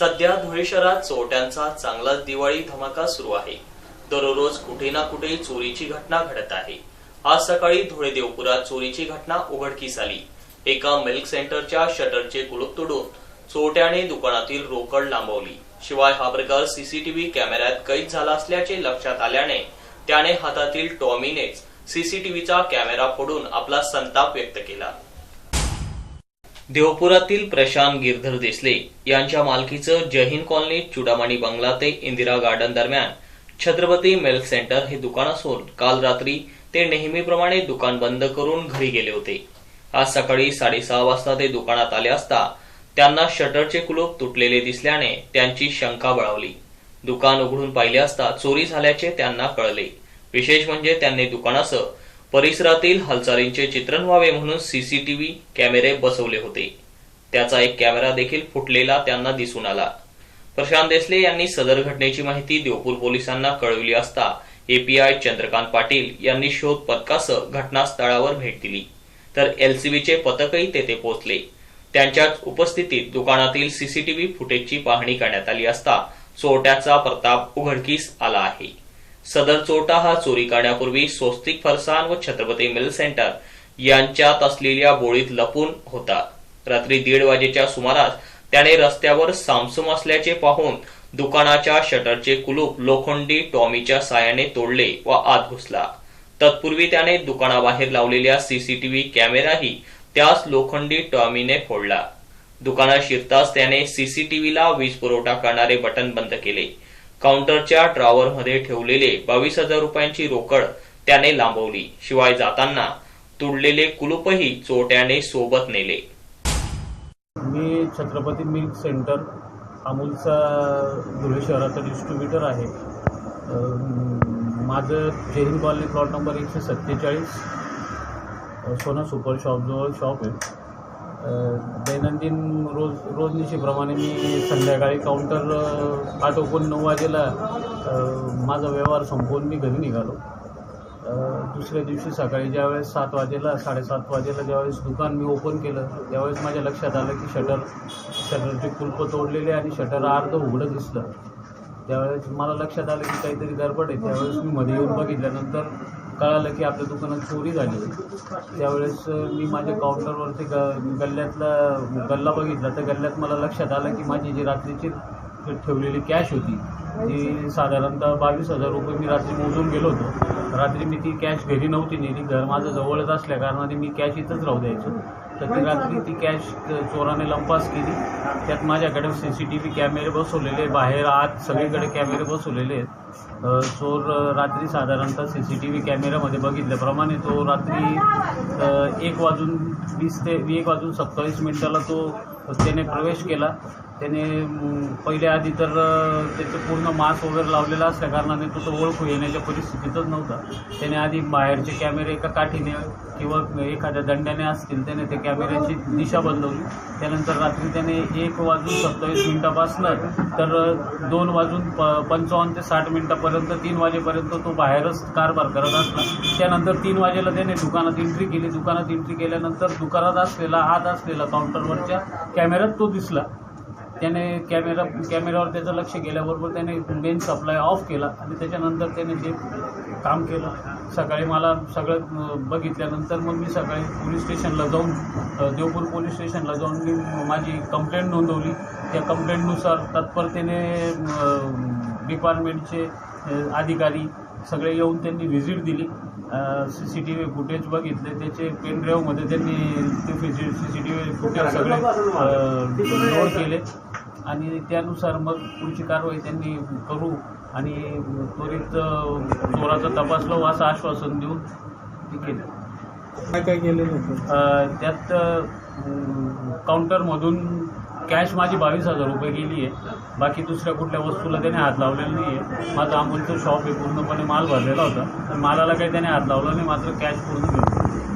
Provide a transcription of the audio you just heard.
सध्या धुळे शहरात चोरट्यांचा चांगलाच दिवाळी धमाका सुरू आहे. दररोज कुठे ना कुठे चोरीची घटना घडत आहे. आज सकाळी धुळे देवपुरात चोरीची घटना उघडकीस आली. एका मिल्क सेंटरच्या शटरचे कुलूप तोडून चोरट्याने दुकानातील रोकड लांबवली. शिवाय हा प्रकार सीसीटीव्ही कॅमेऱ्यात कैद झाला असल्याचे लक्षात आल्याने त्याने हातातील टॉमीनेच सीसीटीव्हीचा कॅमेरा फोडून आपला संताप व्यक्त केला. देवपुरातील प्रशांत गिरधर देसले यांच्या मालकीचं जहीन कॉलनी चुडामणी बंगला ते इंदिरा गार्डन दरम्यान छत्रपती मिल्क सेंटर हे दुकान असून काल रात्री ते नेहमीप्रमाणे दुकान बंद करून घरी गेले होते. आज सकाळी साडेसहा वाजता ते दुकानात आले असता त्यांना शटरचे कुलूप तुटलेले दिसल्याने त्यांची शंका बळावली. दुकान उघडून पाहिले असता चोरी झाल्याचे त्यांना कळले. विशेष म्हणजे त्यांनी दुकानाचं परिसरातील हालचालींचे चित्रण व्हावे म्हणून सीसीटीव्ही कॅमेरे बसवले होते. त्याचा एक कॅमेरा देखील फुटलेला त्यांना दिसून आला. प्रशांत देसले यांनी सदर घटनेची माहिती देवपूर पोलिसांना कळविली असता एपीआय चंद्रकांत पाटील यांनी शोध पथकासह घटनास्थळावर भेट दिली. तर एलसीबीचे पथकही तेथे पोहोचले. त्यांच्याच उपस्थितीत दुकानातील सीसीटीव्ही फुटेजची पाहणी करण्यात आली असता चोरट्याचा प्रताप उघडकीस आला आहे. सदर चोरटा हा चोरी करण्यापूर्वी स्वस्तिक फरसान व छत्रपती मिल सेंटर यांच्यात असलेल्या बोळीत लपून होता. रात्री दीड वाजेच्या सुमारास त्याने रस्त्यावर सामसूम असल्याचे पाहून दुकानाच्या शटरचे कुलूप लोखंडी टॉमीच्या सायाने तोडले व आत घुसला. तत्पूर्वी त्याने दुकानाबाहेर लावलेल्या सीसीटीव्ही कॅमेराही त्यास लोखंडी टॉमीने फोडला. दुकानात शिरताच त्याने सीसीटीव्हीला वीज पुरवठा करणारे बटन बंद केले. काउंटरच्या ड्रॉवरमध्ये ठेवलेले बावीस हजार रुपयांची रोकड त्याने लांबवली. शिवाय जाताना तुडलेले कुलूपही चोट्याने सोबत नेले. मी छत्रपती मिल्क सेंटर अमूलचा धुळे शहराचा डिस्ट्रीब्युटर आहे. माझं जयहिंद कॉलनी प्लॉट नंबर एकशे सत्तेचाळीस सोना सुपर शॉपजवळ शॉप आहे. दैनंदिन रोज रोजनिशीप्रमाणे मी संध्याकाळी काउंटर आठ आटोपून नऊ वाजेला माझा व्यवहार संपवून मी घरी निघालो. दुसऱ्या दिवशी सकाळी ज्यावेळेस सात वाजेला साडेसात वाजेला ज्यावेळेस दुकान मी ओपन केलं त्यावेळेस माझ्या लक्षात आलं की शटर शटरचे कुलपं तोडलेले आणि शटर अर्ध उघडं दिसलं. त्यावेळेस मला लक्षात आलं की काहीतरी गडबड आहे. त्यावेळेस मी मध्ये येऊन बघितल्यानंतर कळालं की आपल्या दुकानात चोरी झाली. त्यावेळेस मी माझ्या काउंटरवरती ग गल्ल्यातला गल्ला बघितला. तर गल्ल्यात मला लक्षात आलं की माझी जी रात्रीची ठेवलेली कॅश होती ती साधारणतः बावीस हजार रुपये मी रात्री मोजून गेलो होतो. रात्री मी ती कॅश घरी नव्हती नेली. घर माझं जवळच असल्या कारणाने मी कॅश इथंच राहू द्यायचो. तर ती रात्री ती कॅश चोराने लंपास केली. त्यात माझ्याकडे सी सी टी व्ही कॅमेरे बसवलेले बाहेर आत सगळीकडे कॅमेरे बसवलेले आहेत. चोर रात्री साधारणतः सी सी टी व्ही कॅमेऱ्यामध्ये बघितल्याप्रमाणे तो रात्री एक वाजून वीस ते एक वाजून सत्तावीस मिनिटाला तो त्याने प्रवेश केला. त्याने पहिल्या आधी तर त्याचं पूर्ण मास्क वगैरे लावलेला असल्या कारणाने तो तो ओळखू येण्याच्या परिस्थितीतच नव्हता. त्याने आधी बाहेरचे कॅमेरे एका काठीने किंवा एखाद्या दंड्याने असतील त्याने त्या कॅमेऱ्याची दिशा बदलवली. त्यानंतर रात्री त्याने एक वाजून सत्तावीस मिनिटापासनं तर दोन वाजून प पंचावन्न ते साठ मिनिटापर्यंत तीन वाजेपर्यंत तो बाहेरच कारभार करत असला. त्यानंतर तीन वाजेला त्याने दुकानात एंट्री केली. दुकानात एंट्री केल्यानंतर दुकानात असलेला आत असलेला काउंटरवरच्या कॅमेऱ्यात तो दिसला. त्याने कॅमेरा कॅमेऱ्यावर त्याचं लक्ष गेल्याबरोबर त्याने मेन सप्लाय ऑफ केला आणि त्याच्यानंतर त्याने ते काम केलं सकाळी मला सगळं बघितल्यानंतर मग मी सकाळी पोलीस स्टेशनला जाऊन देवपूर पोलीस स्टेशनला जाऊन मी माझी कंप्लेंट नोंदवली. त्या कंप्लेंटनुसार तत्परतेने डिपार्टमेंटचे अधिकारी सगळे येऊन त्यांनी व्हिजिट दिली. C C T V footage बघितले त्याचे पेनड्राईव्हमध्ये त्यांनी ते C C T V footage सगळे नोट केले. आणि त्यानुसार मग पुढची कारवाई त्यांनी करू आणि त्वरित चोराचा तपास लावू असं आश्वासन देऊन ते केलं. काय काय अं, त्यात काउंटरमधून कॅश माझी बावीस हजार रुपये गेली आहे. बाकी दुसऱ्या कुठल्या वस्तूला त्याने हात लावलेला नाही आहे माझं अमूलचं शॉप आहे पूर्णपणे माल भरलेला होता. तर मालाला काही त्याने हात लावला नाही मात्र कॅश पूर्ण घेतली